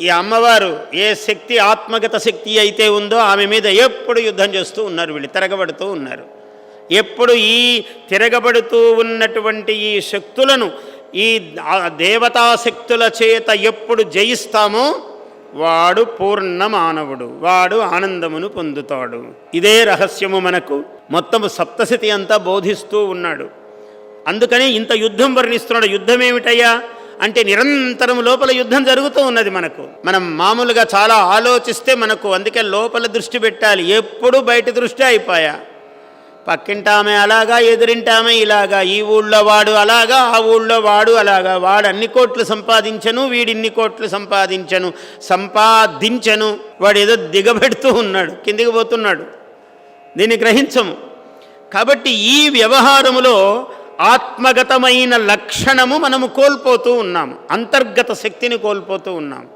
ఈ అమ్మవారు ఏ శక్తి ఆత్మగత శక్తి అయితే ఉందో ఆమె మీద ఎప్పుడు యుద్ధం చేస్తూ ఉన్నారు వీళ్ళు తిరగబడుతూ ఉన్నారు. ఎప్పుడు ఈ తిరగబడుతూ ఉన్నటువంటి ఈ శక్తులను ఈ దేవతాశక్తుల చేత ఎప్పుడు జయిస్తామో వాడు పూర్ణ మానవుడు వాడు ఆనందమును పొందుతాడు. ఇదే రహస్యము మనకు. మొత్తము సప్తశతి అంతా బోధిస్తూ ఉన్నాడు. అందుకని ఇంత యుద్ధం వర్ణిస్తున్నాడు. యుద్ధం ఏమిటయ్యా? అంటే నిరంతరం లోపల యుద్ధం జరుగుతూ ఉన్నది మనకు. మనం మామూలుగా చాలా ఆలోచిస్తే మనకు అందుకే లోపల దృష్టి పెట్టాలి. ఎప్పుడు బయట దృష్టి అయిపోయా? పక్కింటామె అలాగా ఎదురింటామె ఇలాగా ఈ ఊళ్ళో వాడు అలాగా ఆ ఊళ్ళో వాడు అలాగా. వాడు అన్ని కోట్లు సంపాదించను వీడిన్ని కోట్లు సంపాదించను. సంపాదించను. వాడు ఏదో దిగబెడుతూ ఉన్నాడు కిందికి పోతున్నాడు. దీన్ని గ్రహించము. కాబట్టి ఈ వ్యవహారములో ఆత్మగతమైన లక్షణము మనము కోల్పోతూ ఉన్నాము. అంతర్గత శక్తిని కోల్పోతూ ఉన్నాము.